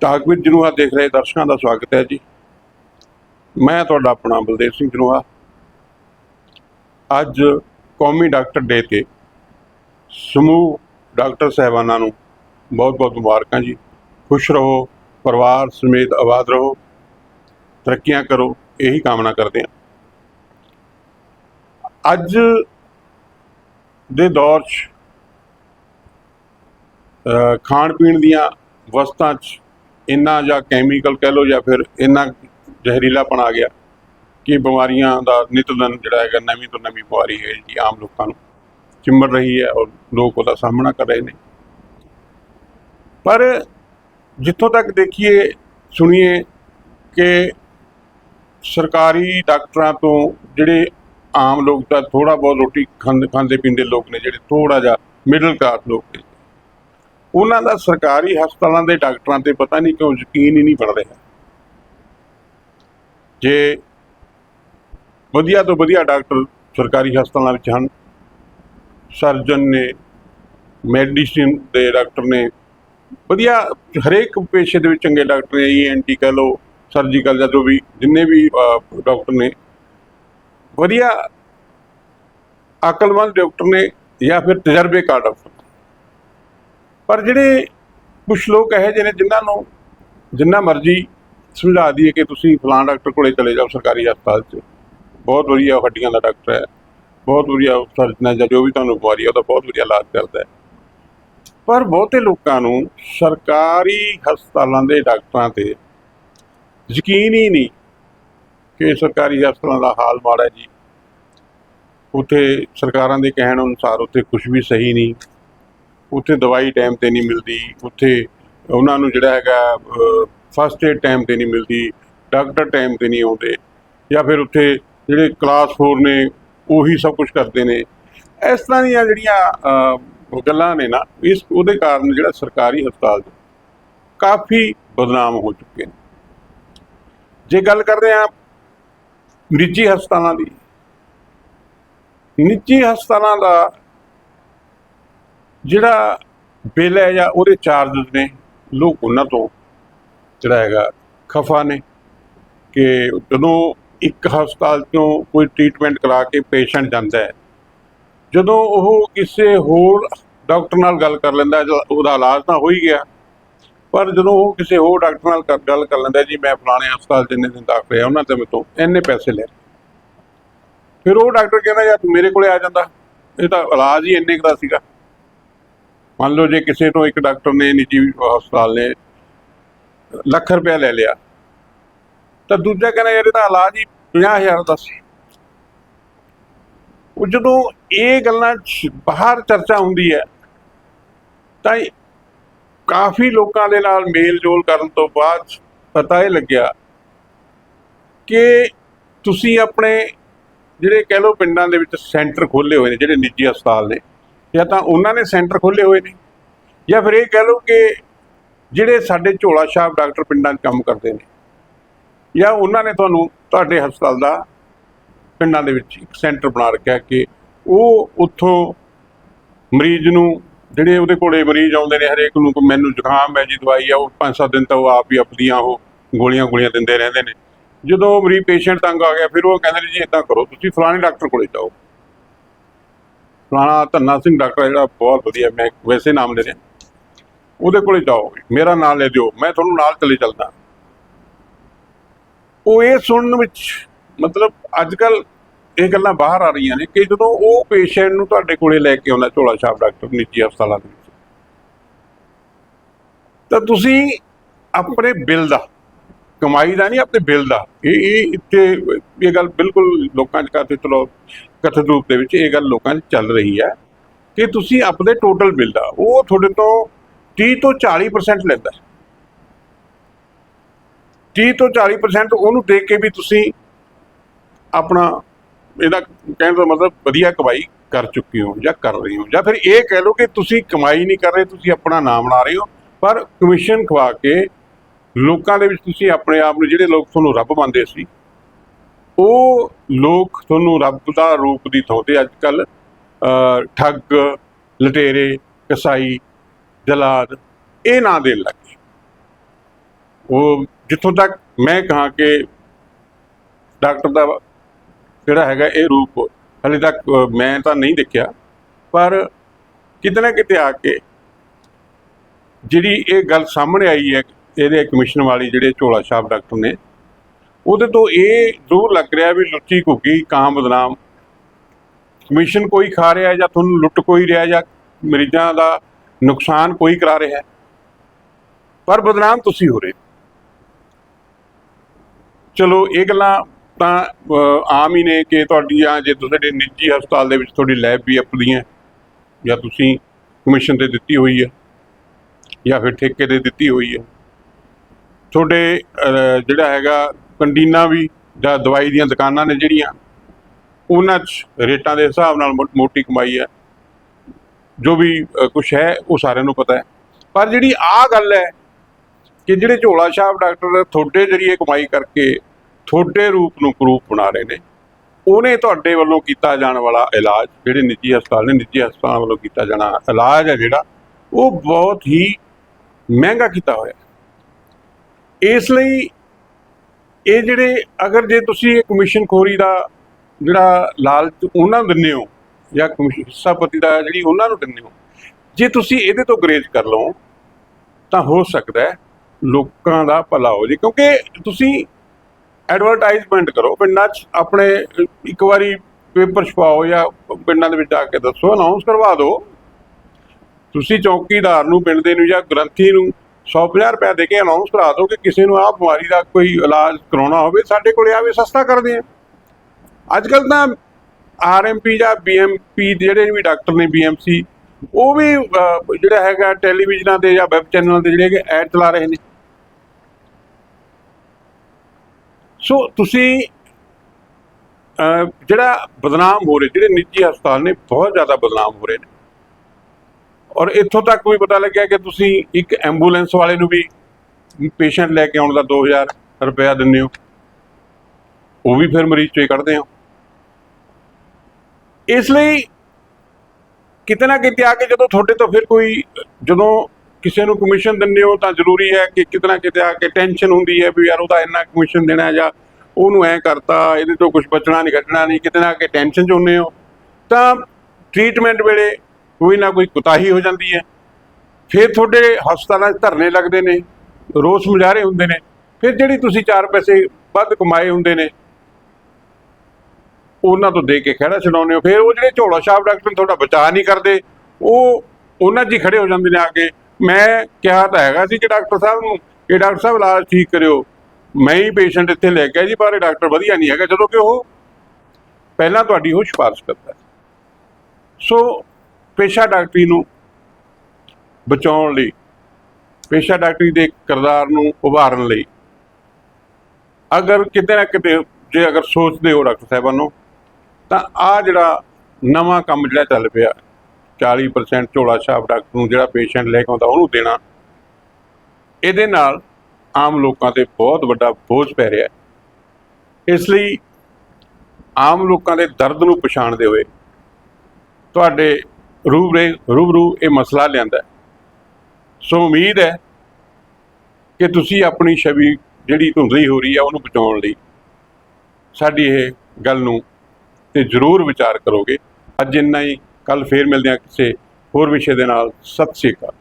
ਟਾਕਵਿਦ ਜਨੂਆ ਦੇਖ ਰਹੇ ਦਰਸ਼ਕਾਂ ਦਾ ਸਵਾਗਤ ਹੈ ਜੀ। ਮੈਂ ਤੁਹਾਡਾ ਆਪਣਾ ਬਲਦੇਵ ਸਿੰਘ ਜਨੂਆ ਅੱਜ ਕੌਮੀ ਡਾਕਟਰ ਡੇ ਤੇ ਸਮੂਹ ਡਾਕਟਰ ਸਾਹਿਬਾਨਾਂ ਨੂੰ ਬਹੁਤ-ਬਹੁਤ ਮੁਬਾਰਕਾਂ ਜੀ। ਖੁਸ਼ ਰਹੋ, ਪਰਿਵਾਰ ਸਮੇਤ ਆਬਾਦ ਰਹੋ, ਤਰੱਕੀਆਂ ਕਰੋ, ਇਹੀ ਕਾਮਨਾ ਕਰਦੇ ਹਾਂ। ਅੱਜ ਦੇ ਦੌਰ 'ਚ ਖਾਣ ਪੀਣ ਦੀਆਂ ਵਸਤਾਂ 'ਚ ਇੰਨਾ ਜਾਂ ਕੈਮੀਕਲ ਕਹਿ ਲਓ ਜਾਂ ਫਿਰ ਇੰਨਾ ਜ਼ਹਿਰੀਲਾਪਣ ਆ ਗਿਆ ਕਿ ਬਿਮਾਰੀਆਂ ਦਾ ਨਿਤ ਜਿਹੜਾ ਹੈਗਾ ਨਵੀਂ ਤੋਂ ਨਵੀਂ ਬਿਮਾਰੀ ਹੈ ਜੀ ਆਮ ਲੋਕਾਂ ਨੂੰ ਚਿੰਬੜ ਰਹੀ ਹੈ ਔਰ ਲੋਕ ਉਹਦਾ ਸਾਹਮਣਾ ਕਰ ਰਹੇ ਨੇ। ਪਰ ਜਿੱਥੋਂ ਤੱਕ ਦੇਖੀਏ, ਸੁਣੀਏ ਕਿ ਸਰਕਾਰੀ ਡਾਕਟਰਾਂ ਤੋਂ ਜਿਹੜੇ ਆਮ ਲੋਕ ਤਾਂ ਥੋੜਾ ਬਹੁਤ ਰੋਟੀ ਖਾਂਦੇ ਖਾਂਦੇ ਪੀਂਦੇ ਲੋਕ ਨੇ, ਜਿਹੜੇ ਥੋੜਾ ਜਿਹਾ ਮਿਡਲ ਕਲਾਸ ਲੋਕ ਨੇ ਉਹਨਾਂ ਦਾ ਸਰਕਾਰੀ ਹਸਪਤਾਲਾਂ ਦੇ ਡਾਕਟਰਾਂ ਤੇ ਪਤਾ ਨਹੀਂ ਕਿਉਂ ਯਕੀਨ ਹੀ ਨਹੀਂ ਬਣ ਰਿਹਾ ਜੇ ਵਧੀਆ ਤੋਂ ਵਧੀਆ ਡਾਕਟਰ ਸਰਕਾਰੀ ਹਸਪਤਾਲਾਂ ਵਿੱਚ ਹਨ, ਸਰਜਨ ਨੇ, ਮੈਡੀਸਿਨ ਦੇ ਡਾਕਟਰ ਨੇ, ਵਧੀਆ ਹਰੇਕ ਪੇਸ਼ੇ ਦੇ ਵਿੱਚ ਚੰਗੇ ਡਾਕਟਰ ਨੇ ਈਐਨਟੀ ਕਹ ਲਓ ਸਰਜੀਕਲ ਜਾਂ ਜੋ ਵੀ, ਜਿੰਨੇ ਵੀ ਡਾਕਟਰ ਨੇ, ਵਧੀਆ ਅਕਲਮੰਦ ਡਾਕਟਰ ਨੇ ਜਾਂ ਫਿਰ ਤਜਰਬੇਕਾਰ ਡਾਕਟਰ ਪਰ ਜਿਹੜੇ ਕੁਝ ਲੋਕ ਇਹੋ ਜਿਹੇ ਨੇ ਜਿਨ੍ਹਾਂ ਨੂੰ ਜਿੰਨਾ ਮਰਜ਼ੀ ਸਮਝਾ ਦਈਏ ਕਿ ਤੁਸੀਂ ਫਲਾਂ ਡਾਕਟਰ ਕੋਲੇ ਚਲੇ ਜਾਓ ਸਰਕਾਰੀ ਹਸਪਤਾਲ 'ਚ। ਬਹੁਤ ਵਧੀਆ ਉਹ ਹੱਡੀਆਂ ਦਾ ਡਾਕਟਰ ਹੈ। ਬਹੁਤ ਵਧੀਆ ਸਰਜਨ ਹੈ ਜਾਂ ਜੋ ਵੀ ਤੁਹਾਨੂੰ ਬਿਮਾਰੀ ਹੈ, ਉਹਦਾ ਬਹੁਤ ਵਧੀਆ ਇਲਾਜ ਕਰਦਾ ਹੈ। ਪਰ ਬਹੁਤੇ ਲੋਕਾਂ ਨੂੰ ਸਰਕਾਰੀ ਹਸਪਤਾਲਾਂ ਦੇ ਡਾਕਟਰਾਂ ਤੇ ਯਕੀਨ ਹੀ ਨਹੀਂ ਕਿ ਸਰਕਾਰੀ ਹਸਪਤਾਲਾਂ ਦਾ ਹਾਲ ਮਾੜਾ ਜੀ। ਉੱਥੇ ਸਰਕਾਰਾਂ ਦੇ ਕਹਿਣ ਅਨੁਸਾਰ ਉੱਥੇ ਕੁਝ ਵੀ ਸਹੀ ਨਹੀਂ। ਉੱਥੇ ਦਵਾਈ ਟਾਈਮ ਤੇ ਨਹੀਂ ਮਿਲਦੀ, ਉੱਥੇ ਉਹਨਾਂ ਨੂੰ ਜਿਹੜਾ ਹੈਗਾ ਫਸਟ ਏਡ ਟਾਈਮ ਤੇ ਨਹੀਂ ਮਿਲਦੀ ਡਾਕਟਰ ਟਾਈਮ ਤੇ ਨਹੀਂ ਆਉਂਦੇ, ਜਾਂ ਫਿਰ ਉੱਥੇ ਜਿਹੜੇ ਕਲਾਸ 4 ਨੇ, ਉਹੀ ਸਭ ਕੁਝ ਕਰਦੇ ਨੇ। ਇਸ ਤਰ੍ਹਾਂ ਦੀਆਂ ਜਿਹੜੀਆਂ ਗੱਲਾਂ ਨੇ ਨਾ, ਇਸ, ਉਹਦੇ ਕਾਰਨ ਜਿਹੜਾ ਸਰਕਾਰੀ ਹਸਪਤਾਲ ਕਾਫੀ ਬਦਨਾਮ ਹੋ ਚੁੱਕੇ ਨੇ। ਜੇ ਗੱਲ ਕਰਦੇ ਆ ਨਿੱਜੀ ਹਸਪਤਾਲਾਂ ਦੀ, ਨਿੱਜੀ ਹਸਪਤਾਲਾਂ ਦਾ ਜਿਹੜਾ ਬਿੱਲ ਹੈ ਜਾਂ ਉਹਦੇ ਚਾਰजेस ਨੇ, ਲੋਕ ਉਹਨਾਂ ਤੋਂ ਜਿਹੜਾ ਹੈਗਾ ਖਫਾ ਨੇ ਕਿ ਜਦੋਂ ਇੱਕ ਹਸਪਤਾਲ ਤੋਂ ਕੋਈ ਟ੍ਰੀਟਮੈਂਟ ਕਰਾ ਕੇ ਪੇਸ਼ੈਂਟ ਜਾਂਦਾ ਹੈ, ਜਦੋਂ ਉਹ ਕਿਸੇ ਹੋਰ ਡਾਕਟਰ ਨਾਲ ਗੱਲ ਕਰ ਲੈਂਦਾ ਉਹਦਾ ਇਲਾਜ ਤਾਂ ਹੋ ਹੀ ਗਿਆ, ਪਰ ਜਦੋਂ ਉਹ ਕਿਸੇ ਹੋਰ ਡਾਕਟਰ ਨਾਲ ਕਰ- ਗੱਲ ਕਰ ਲੈਂਦਾ ਜੀ ਮੈਂ ਫਲਾਣੇ ਹਸਪਤਾਲ ਜਿੰਨੇ ਦਿਨ ਦਾਖਲ ਰਿਹਾ ਉਹਨਾਂ ਤੇ ਮੇਰੇ ਤੋਂ ਇੰਨੇ ਪੈਸੇ ਲੈ ਫਿਰ ਉਹ ਡਾਕਟਰ ਕਹਿੰਦਾ, ਯਾਰ ਤੂੰ ਮੇਰੇ ਕੋਲੇ ਆ ਜਾਂਦਾ, ਇਹ ਤਾਂ ਇਲਾਜ ਹੀ ਇੰਨੇ ਕੁ ਦਾ ਸੀਗਾ। ਮੰਨ ਲਓ ਜੇ ਕਿਸੇ ਤੋਂ ਇੱਕ ਡਾਕਟਰ ਨੇ ਨਿੱਜੀ ਹਸਪਤਾਲ ਨੇ ਲੱਖ ਰੁਪਇਆ ਲੈ ਲਿਆ, ਤਾਂ ਦੂਜਾ ਕਹਿੰਦਾ ਯਾਰ ਇਹ ਇਲਾਜ ਹੀ 50000 ਦਾ ਸੀ। ਉਹ ਜਦੋਂ ਇਹ ਗੱਲਾਂ ਬਾਹਰ ਚਰਚਾ ਹੁੰਦੀ ਹੈ, ਤਾਂ ਕਾਫੀ ਲੋਕਾਂ ਦੇ ਨਾਲ ਮੇਲ ਜੋਲ ਕਰਨ ਤੋਂ ਬਾਅਦ ਪਤਾ ਇਹ ਲੱਗਿਆ ਕਿ ਤੁਸੀਂ ਆਪਣੇ ਜਿਹੜੇ ਕਹਿ ਲਓ ਪਿੰਡਾਂ ਦੇ ਵਿੱਚ ਸੈਂਟਰ ਖੋਲੇ ਹੋਏ ਨੇ, ਜਿਹੜੇ ਨਿੱਜੀ ਹਸਪਤਾਲ ਨੇ ਜਾਂ ਤਾਂ ਉਹਨਾਂ ਨੇ ਸੈਂਟਰ ਖੋਲੇ ਹੋਏ ਨੇ, ਜਾਂ ਫਿਰ ਇਹ ਕਹਿ ਲਓ ਕਿ ਜਿਹੜੇ ਸਾਡੇ ਝੋਲਾ ਛਾਪ ਡਾਕਟਰ ਪਿੰਡਾਂ 'ਚ ਕੰਮ ਕਰਦੇ ਨੇ, ਜਾਂ ਉਹਨਾਂ ਨੇ ਤੁਹਾਨੂੰ ਤੁਹਾਡੇ ਹਸਪਤਾਲ ਦਾ ਪਿੰਡਾਂ ਦੇ ਵਿੱਚ ਇੱਕ ਸੈਂਟਰ ਬਣਾ ਰੱਖਿਆ ਕਿ ਉਹ ਉੱਥੋਂ ਮਰੀਜ਼ ਨੂੰ, ਜਿਹੜੇ ਉਹਦੇ ਕੋਲੇ ਮਰੀਜ਼ ਆਉਂਦੇ ਨੇ ਹਰੇਕ ਨੂੰ ਕੋਈ ਮੈਨੂੰ ਜ਼ੁਕਾਮ ਹੈ ਜੀ, ਦਵਾਈ ਆ, ਉਹ ਪੰਜ ਸੱਤ ਦਿਨ ਤਾਂ ਉਹ ਆਪ ਹੀ ਆਪਦੀਆਂ ਉਹ ਗੋਲੀਆਂ ਗੋਲੀਆਂ ਦਿੰਦੇ ਰਹਿੰਦੇ ਨੇ। ਜਦੋਂ ਉਹ ਮਰੀਜ਼ ਪੇਸ਼ੈਂਟ ਤੰਗ ਆ ਗਿਆ, ਫਿਰ ਉਹ ਕਹਿੰਦੇ ਨੇ ਜੀ ਇਦਾਂ ਕਰੋ, ਤੁਸੀਂ ਫਲਾਣੇ ਡਾਕਟਰ ਕੋਲੇ ਜਾਓ। ਫਲਾਣਾ ਧੰਨਾ ਸਿੰਘ ਡਾਕਟਰ ਜਿਹੜਾ, ਬਹੁਤ ਵਧੀਆ, ਮੈਂ ਵੈਸੇ ਨਾਮ ਲੈ ਰਿਹਾ। ਉਹਦੇ ਕੋਲੇ ਜਾਓ, ਮੇਰਾ ਨਾਮ ਲੈ ਦਿਓ, ਮੈਂ ਤੁਹਾਨੂੰ ਨਾਲ ਚਲੇ ਚੱਲਦਾ। ਉਹ ਇਹ ਸੁਣਨ ਵਿੱਚ, ਮਤਲਬ ਅੱਜ ਕੱਲ ਇਹ ਗੱਲਾਂ ਬਾਹਰ ਆ ਰਹੀਆਂ ਨੇ ਕਿ ਜਦੋਂ ਉਹ ਪੇਸ਼ੈਂਟ ਨੂੰ ਤੁਹਾਡੇ ਕੋਲੇ ਲੈ ਕੇ ਆਉਂਦਾ, ਝੋਲਾ ਛਾਪ ਡਾਕਟਰ, ਨਿੱਜੀ ਹਸਪਤਾਲਾਂ ਦੇ ਵਿੱਚ, ਤਾਂ ਤੁਸੀਂ ਆਪਣੇ ਬਿੱਲ ਦਾ ਕਮਾਈ ਦਾ ਨਹੀਂ, ਆਪਣੇ ਬਿੱਲ ਦਾ। ਇਹ ਇਹ ਇੱਥੇ, ਇਹ ਗੱਲ ਬਿਲਕੁਲ ਲੋਕਾਂ 'ਚ ਕਥਿਤ ਲੋ ਕਥਿਤ ਰੂਪ ਦੇ ਵਿੱਚ ਇਹ ਗੱਲ ਲੋਕਾਂ 'ਚ ਚੱਲ ਰਹੀ ਹੈ ਕਿ ਤੁਸੀਂ ਆਪਣੇ ਟੋਟਲ ਬਿੱਲ ਦਾ, ਉਹ ਤੁਹਾਡੇ ਤੋਂ 30 ਤੋਂ 40% ਲੈਂਦਾ। ਹੈ 30 ਤੋਂ 40% ਉਹਨੂੰ ਦੇ ਕੇ ਵੀ ਤੁਸੀਂ ਆਪਣਾ ਇਹਦਾ ਕਹਿਣ ਦਾ ਮਤਲਬ ਵਧੀਆ ਕਮਾਈ ਕਰ ਚੁੱਕੇ ਹੋ ਜਾਂ ਕਰ ਰਹੇ ਹੋ, ਜਾਂ ਫਿਰ ਇਹ ਕਹਿ ਲਓ ਕਿ ਤੁਸੀਂ ਕਮਾਈ ਨਹੀਂ ਕਰ ਰਹੇ, ਤੁਸੀਂ ਆਪਣਾ ਨਾਮ ਬਣਾ ਰਹੇ ਹੋ, ਪਰ ਕਮਿਸ਼ਨ ਖਵਾ ਕੇ ਲੋਕਾਂ ਦੇ ਵਿੱਚ ਤੁਸੀਂ ਆਪਣੇ ਆਪ ਨੂੰ ਜਿਹੜੇ ਲੋਕ ਤੁਹਾਨੂੰ ਰੱਬ ਮੰਨਦੇ ਸੀ, ਉਹ ਲੋਕ ਤੁਹਾਨੂੰ ਰੱਬ ਦਾ ਰੂਪ ਦੀ ਥਾਂ ਤੇ ਅੱਜ ਕੱਲ ਠੱਗ, ਲਟੇਰੇ, ਕਸਾਈ ਜਲਾਦ ਇਹ ਨਾਂ ਦੇਣ ਲੱਗੇ ਉਹ ਜਿੱਥੋਂ ਤੱਕ ਮੈਂ ਕਹਾਂ ਕਿ ਡਾਕਟਰ ਦਾ ਜਿਹੜਾ ਹੈਗਾ ਇਹ ਰੂਪ, ਹਲੇ ਤੱਕ ਮੈਂ ਤਾਂ ਨਹੀਂ ਦੇਖਿਆ, ਪਰ ਕਿਤੇ ਨਾ ਕਿਤੇ ਆ ਕੇ ਜਿਹੜੀ ਇਹ ਗੱਲ ਸਾਹਮਣੇ ਆਈ ਹੈ ਇਹਦੇ ਕਮਿਸ਼ਨ ਵਾਲੀ ਜਿਹੜੇ ਝੋਲਾ ਛਾਪ ਡਾਕਟਰ ਨੇ, ਉਹਦੇ ਤੋਂ ਇਹ ਜ਼ਰੂਰ ਲੱਗ ਰਿਹਾ ਵੀ ਲੁੱਚੀ ਘੁੱਗੀ ਕਾਂ ਬਦਨਾਮ। ਕਮਿਸ਼ਨ ਕੋਈ ਖਾ ਰਿਹਾ ਜਾਂ ਤੁਹਾਨੂੰ ਲੁੱਟ ਕੋਈ ਰਿਹਾ ਜਾਂ ਮਰੀਜ਼ਾਂ ਦਾ ਨੁਕਸਾਨ ਕੋਈ ਕਰਾ ਰਿਹਾ ਪਰ ਬਦਨਾਮ ਤੁਸੀਂ ਹੋ ਰਹੇ ਚਲੋ, ਇਹ ਗੱਲਾਂ ਤਾਂ ਆਮ ਹੀ ਨੇ ਕਿ ਤੁਹਾਡੀਆਂ ਜੇ ਤੁਹਾਡੇ ਨਿੱਜੀ ਹਸਪਤਾਲ ਦੇ ਵਿੱਚ ਤੁਹਾਡੀ ਲੈਬ ਵੀ ਆਪਣੀ ਹੈ ਜਾਂ ਤੁਸੀਂ ਕਮਿਸ਼ਨ ਤੇ ਦਿੱਤੀ ਹੋਈ ਹੈ, ਜਾਂ ਫਿਰ ਠੇਕੇ ਤੇ ਦਿੱਤੀ ਹੋਈ ਹੈ। ਤੁਹਾਡੇ ਜਿਹੜਾ ਹੈਗਾ ਕੰਟੀਨਾਂ ਵੀ ਜਾਂ ਦਵਾਈ ਦੀਆਂ ਦੁਕਾਨਾਂ ਨੇ ਜਿਹੜੀਆਂ, ਉਹਨਾਂ 'ਚ ਰੇਟਾਂ ਦੇ ਹਿਸਾਬ ਨਾਲ ਮੋ- ਮੋਟੀ ਕਮਾਈ ਹੈ। ਜੋ ਵੀ ਕੁਝ ਹੈ, ਉਹ ਸਾਰਿਆਂ ਨੂੰ ਪਤਾ ਹੈ। ਪਰ ਜਿਹੜੀ ਆਹ ਗੱਲ ਹੈ ਕਿ ਜਿਹੜੇ ਝੋਲਾ ਛਾਪ ਡਾਕਟਰ ਤੁਹਾਡੇ ਜਰੀਏ ਕਮਾਈ ਕਰਕੇ ਤੁਹਾਡੇ ਰੂਪ ਨੂੰ ਕਰੂਪ ਬਣਾ ਰਹੇ ਨੇ, ਉਹਨੇ ਤੁਹਾਡੇ ਵੱਲੋਂ ਕੀਤਾ ਜਾਣ ਵਾਲਾ ਇਲਾਜ, ਜਿਹੜੇ ਨਿੱਜੀ ਹਸਪਤਾਲ ਨੇ, ਨਿੱਜੀ ਹਸਪਤਾਲਾਂ ਵੱਲੋਂ ਕੀਤਾ ਜਾਣਾ ਇਲਾਜ ਹੈ ਜਿਹੜਾ, ਉਹ ਬਹੁਤ ਹੀ ਮਹਿੰਗਾ ਕੀਤਾ ਹੋਇਆ ਇਸ ਲਈ ਇਹ ਜਿਹੜੇ ਅਗਰ ਜੇ ਤੁਸੀਂ ਇਹ ਕਮਿਸ਼ਨ ਖੋਰੀ ਦਾ ਜਿਹੜਾ ਲਾਲਚ ਉਹਨਾਂ ਨੂੰ ਦਿੰਦੇ ਹੋ ਜਾਂ ਕਮਿਸ਼ਨ ਹਿੱਸਾਪਤੀ ਦਾ ਜਿਹੜੀ ਉਹਨਾਂ ਨੂੰ ਦਿੰਦੇ ਹੋ, ਜੇ ਤੁਸੀਂ ਇਹਦੇ ਤੋਂ ਗਰੇਜ ਕਰ ਲਓ, ਤਾਂ ਹੋ ਸਕਦਾ ਹੈ ਲੋਕਾਂ ਦਾ ਭਲਾ ਹੋ ਜੇ। ਕਿਉਂਕਿ ਤੁਸੀਂ ਐਡਵਰਟਾਈਜ਼ਮੈਂਟ ਕਰੋ, ਪਿੰਡਾਂ 'ਚ ਆਪਣੇ, ਇੱਕ ਵਾਰੀ ਪੇਪਰ ਛਪਾਓ ਜਾਂ ਪਿੰਡਾਂ ਦੇ ਵਿੱਚ ਆ ਕੇ ਦੱਸੋ ਅਨਾਉਂਸ ਕਰਵਾ ਦਿਓ। ਤੁਸੀਂ ਚੌਕੀਦਾਰ ਨੂੰ, ਪਿੰਡ ਦੇ ਨੂੰ ਜਾਂ ਗ੍ਰੰਥੀ ਨੂੰ 150 ਰੁਪਏ ਦੇ ਕੇ ਅਨਾਉਂਸ ਕਰਾ ਦਿਓ ਕਿ ਕਿਸੇ ਨੂੰ ਆਹ ਬਿਮਾਰੀ ਦਾ ਕੋਈ ਇਲਾਜ ਕਰਾਉਣਾ ਹੋਵੇ, ਸਾਡੇ ਕੋਲੇ ਆਵੇ, ਸਸਤਾ ਕਰਦੇ ਆ ਅੱਜ ਕੱਲ ਤਾਂ ਆਰਐਮਪੀ ਜਾਂ ਬੀਐਮਪੀ ਜਿਹੜੇ ਵੀ ਡਾਕਟਰ ਨੇ ਬੀਐਮਸੀ ਉਹ ਵੀ ਜਿਹੜਾ ਹੈਗਾ ਟੈਲੀਵਿਜ਼ਨਾਂ ਤੇ ਜਾਂ ਵੈਬ ਚੈਨਲਾਂ ਤੇ ਜਿਹੜੇ ਕਿ ਐਡ ਚਲਾ ਰਹੇ ਨੇ। ਸੋ ਤੁਸੀਂ ਜਿਹੜਾ ਬਦਨਾਮ ਹੋ ਰਹੇ, ਜਿਹੜੇ ਨਿੱਜੀ ਹਸਪਤਾਲ ਨੇ, ਬਹੁਤ ਜ਼ਿਆਦਾ ਬਦਨਾਮ ਹੋ ਰਹੇ ਨੇ। ਔਰ ਇੱਥੋਂ ਤੱਕ ਵੀ ਪਤਾ ਲੱਗਿਆ ਕਿ ਤੁਸੀਂ ਇੱਕ ਐਂਬੂਲੈਂਸ ਵਾਲੇ ਨੂੰ ਵੀ ਪੇਸ਼ੈਂਟ ਲੈ ਕੇ ਆਉਣ ਦਾ 2000 ਰੁਪਇਆ ਦਿੰਦੇ ਹੋ। ਉਹ ਵੀ ਫਿਰ ਮਰੀਜ਼ ਚੋਂ ਹੀ ਕੱਢਦੇ ਹੋ। ਇਸ ਲਈ ਕਿਤੇ ਨਾ ਕਿਤੇ ਆ ਕੇ ਜਦੋਂ ਤੁਹਾਡੇ ਤੋਂ ਫਿਰ ਕੋਈ, ਜਦੋਂ ਕਿਸੇ ਨੂੰ ਕਮਿਸ਼ਨ ਦਿੰਦੇ ਹੋ ਤਾਂ ਜ਼ਰੂਰੀ ਹੈ ਕਿ ਕਿਤੇ ਨਾ ਕਿਤੇ ਆ ਕੇ ਟੈਨਸ਼ਨ ਹੁੰਦੀ ਹੈ ਵੀ ਯਾਰ ਉਹਦਾ ਇੰਨਾ ਕਮਿਸ਼ਨ ਦੇਣਾ ਜਾਂ ਉਹਨੂੰ ਐ ਕਰਤਾ, ਇਹਦੇ ਤੋਂ ਕੁਝ ਬਚਣਾ ਨਹੀਂ, ਘਟਣਾ ਨਹੀਂ, ਕਿਤੇ ਨਾ ਕਿ ਟੈਨਸ਼ਨ ਚ ਹੁੰਦੇ ਹੋ। ਤਾਂ ਟ੍ਰੀਟਮੈਂਟ ਵੇਲੇ ਕੋਈ ਨਾ ਕੋਈ ਕੁਤਾਹੀ ਹੋ ਜਾਂਦੀ ਹੈ। ਫਿਰ ਤੁਹਾਡੇ ਹਸਪਤਾਲਾਂ 'ਚ ਧਰਨੇ ਲੱਗਦੇ ਨੇ, ਰੋਸ ਮੁਜ਼ਾਹਰੇ ਹੁੰਦੇ ਨੇ। ਫਿਰ ਜਿਹੜੀ ਤੁਸੀਂ ਚਾਰ ਪੈਸੇ ਵੱਧ ਕਮਾਏ ਹੁੰਦੇ ਨੇ, ਉਹਨਾਂ ਤੋਂ ਦੇ ਕੇ ਖਹਿੜਾ ਛਡਾਉਂਦੇ ਹੋ। ਫਿਰ ਉਹ ਜਿਹੜੇ ਝੋਲਾ ਛਾਪ ਡਾਕਟਰ ਤੁਹਾਡਾ ਬਚਾਅ ਨਹੀਂ ਕਰਦੇ, ਉਹ ਉਹਨਾਂ 'ਚ ਹੀ ਖੜੇ ਹੋ ਜਾਂਦੇ ਨੇ ਆ ਕੇ। ਮੈਂ ਕਿਹਾ ਤਾਂ ਹੈਗਾ ਸੀ ਕਿ ਡਾਕਟਰ ਸਾਹਿਬ ਨੂੰ, ਕਿ ਡਾਕਟਰ ਸਾਹਿਬ ਇਲਾਜ ਠੀਕ ਕਰਿਓ। ਮੈਂ ਹੀ ਪੇਸ਼ੈਂਟ ਇੱਥੇ ਲੈ ਕੇ ਆਇਆ ਜੀ, ਪਰ ਇਹ ਡਾਕਟਰ ਵਧੀਆ ਨਹੀਂ ਹੈਗਾ। ਜਦੋਂ ਕਿ ਉਹ ਪਹਿਲਾਂ ਤੁਹਾਡੀ ਉਹ ਸਿਫਾਰਿਸ਼ ਕਰਦਾ ਹੈ। ਸੋ ਪੇਸ਼ਾ ਡਾਕਟਰੀ ਨੂੰ ਬਚਾਉਣ ਲਈ, ਪੇਸ਼ਾ ਡਾਕਟਰੀ ਦੇ ਕਿਰਦਾਰ ਨੂੰ ਉਭਾਰਨ ਲਈ। ਅਗਰ ਕਿਤੇ ਨਾ ਕਿਤੇ, ਜੇ ਅਗਰ ਸੋਚਦੇ ਹੋ ਡਾਕਟਰ ਸਾਹਿਬਾਨ ਨੂੰ, ਤਾਂ ਆ ਜਿਹੜਾ ਨਵਾਂ ਕੰਮ ਜਿਹੜਾ ਚੱਲ ਪਿਆ 40% ਝੋਲਾ ਛਾਪ ਡਾਕਟਰ ਨੂੰ ਜਿਹੜਾ ਪੇਸ਼ੈਂਟ ਲੈ ਕੇ ਆਉਂਦਾ, ਉਹਨੂੰ ਦੇਣਾ, ਇਹਦੇ ਨਾਲ ਆਮ ਲੋਕਾਂ ਤੇ ਬਹੁਤ ਵੱਡਾ ਬੋਝ ਪੈ ਰਿਹਾ ਹੈ। ਇਸ ਲਈ ਆਮ ਲੋਕਾਂ ਦੇ ਦਰਦ ਨੂੰ ਪਛਾਣਦੇ ਹੋਏ, ਤੁਹਾਡੇ ਰੂਬਰੇ, ਰੂਬਰੂ ਇਹ ਮਸਲਾ ਲਿਆਂਦਾ ਸੋ ਉਮੀਦ ਹੈ ਕਿ ਤੁਸੀਂ ਆਪਣੀ ਛਵੀ ਜਿਹੜੀ ਧੁੰਦਲੀ ਹੋ ਰਹੀ ਹੈ, ਉਹਨੂੰ ਬਚਾਉਣ ਲਈ ਸਾਡੀ ਇਹ ਗੱਲ ਨੂੰ ਤੇ ਜ਼ਰੂਰ ਵਿਚਾਰ ਕਰੋਗੇ। ਅੱਜ ਇੰਨਾ ਹੀ। ਕੱਲ ਫੇਰ ਮਿਲਦੇ ਹਾਂ ਕਿਸੇ ਹੋਰ ਵਿਸ਼ੇ ਦੇ ਨਾਲ। ਸਤਿ ਸ਼੍ਰੀ ਅਕਾਲ।